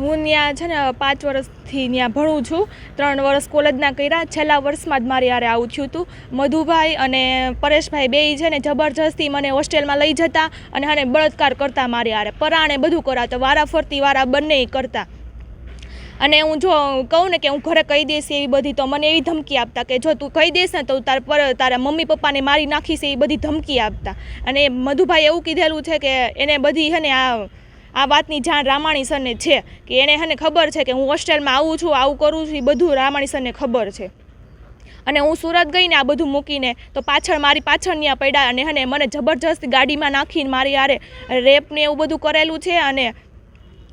હું ત્યાં છે ને પાંચ વર્ષથી ત્યાં ભણું છું. ત્રણ વર્ષ કોલેજના કર્યા. છેલ્લા વર્ષમાં જ મારી હારે આવું થયું હતું. મધુભાઈ અને પરેશભાઈ બેય છે ને જબરજસ્તી મને હોસ્ટેલમાં લઈ જતા અને અને બળાત્કાર કરતા મારી હારે પરાણે બધું કરાવતા. વારા ફરતી વારા બંને કરતા. અને હું જો કહું ને કે હું ઘરે કહી દઈશ એવી બધી, તો મને એવી ધમકી આપતા કે જો તું કહી દઈશ ને તો તાર પર, તારા મમ્મી પપ્પાને મારી નાખીશ એવી બધી ધમકી આપતા. અને મધુભાઈ એવું કીધેલું છે કે એને બધી છે ને આ આ વાતની જાણ રામાણી સરને છે કે એને હને ખબર છે કે હું હોસ્ટેલમાં આવું છું, આવું કરું છું એ બધું રામાણી સરને ખબર છે. અને હું સુરત ગઈને આ બધું મૂકીને તો પાછળ મારી પાછળ ત્યાં પડ્યા અને હને મને જબરજસ્ત ગાડીમાં નાખીને મારી હારે રેપને એવું બધું કરેલું છે અને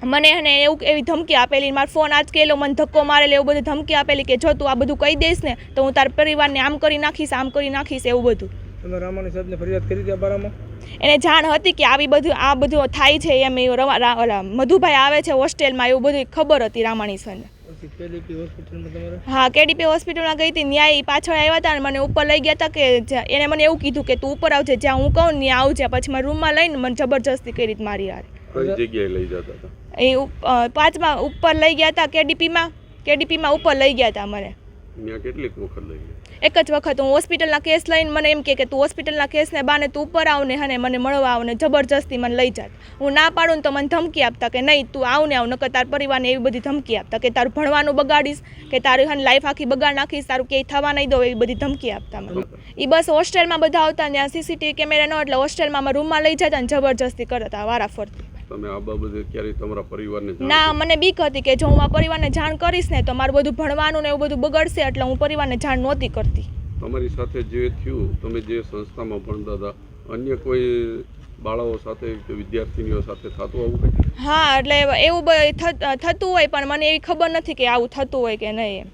મને એને એવું એવી ધમકી આપેલી, મારો ફોન આજ કે મને ધક્કો મારેલો એવું બધું ધમકી આપેલી કે જો તું આ બધું કહી દઈશ ને તો હું તારા પરિવારને આમ કરી નાખીશ, આમ કરી નાખીશ, એવું બધું. તમે રામાણી સાહેબને ફરિયાદ કરી હતી બારામાં એને જાણ હતી કે આવી બધું આ બધું થાય છે એમ એવું રવા- મધુભાઈ આવે છે હોસ્ટેલમાં એવું બધું ખબર હતી રામાણી સરને પછી કેડીપી હોસ્પિટલમાં તમારે? હા કેડીપી હોસ્પિટલમાં ગઈ હતી ન્યાય પાછળ આવ્યા હતા અને મને ઉપર લઈ ગયા હતા કે એને મને એવું કીધું કે તું ઉપર આવજે જ્યાં હું કહું ને ત્યાં આવજે. પછી મારા રૂમમાં લઈને મને જબરજસ્તી કરી મારી યાર કઈ જગ્યાએ લઈ જતા હતા? એ પાંચમાં ઉપર લઈ ગયા હતા કેડીપીમાં. કેડીપીમાં ઉપર લઈ ગયા હતા મને. ત્યાં કેટલીક વખત લઈ એક જ વખત હું હોસ્પિટલના કેસ લઈને મને એમ કે કે તું હોસ્પિટલના કેસને બાને તું ઉપર આવ ને અને મને મળવા આવ ને જબરજસ્તી મને લઈ જાત. હું ના પાડું ને તો મને ધમકી આપતા કે નહીં, તું આવ ને આવ, નકર તાર પરિવારને એવી બધી ધમકી આપતા કે તારું ભણવાનું બગાડીશ, કે તારી હન લાઈફ આખી બગાડ નાખીશ, તારું ક્યાંય થવા નહીં દો એવી બધી ધમકી આપતા મને. એ બસ હોસ્ટેલમાં બધા આવતા ત્યાં સીસીટીવી કેમેરા ન એટલે હોસ્ટેલમાં રૂમમાં લઈ જતા ને જબરજસ્તી કરતા વારા ફરતી તમે આ બાબતે ક્યારેય તમારા પરિવારને ના મને બીક હતી કે જો હું મારા પરિવારને જાણ કરીશ ને તો મારું બધું ભણવાનું ને એવું બધું બગડશે એટલે હું પરિવારને જાણ નહોતી કરતી. તમારી સાથે જે થયું તમે જે સંસ્થામાં ભણતા હતા અન્ય કોઈ બાળાઓ સાથે કે વિદ્યાર્થીનીઓ સાથે થતું આવું કંઈ? હા એટલે એવું થતું હોય પણ મને એવી ખબર નથી કે આવું થતું હોય કે નહીં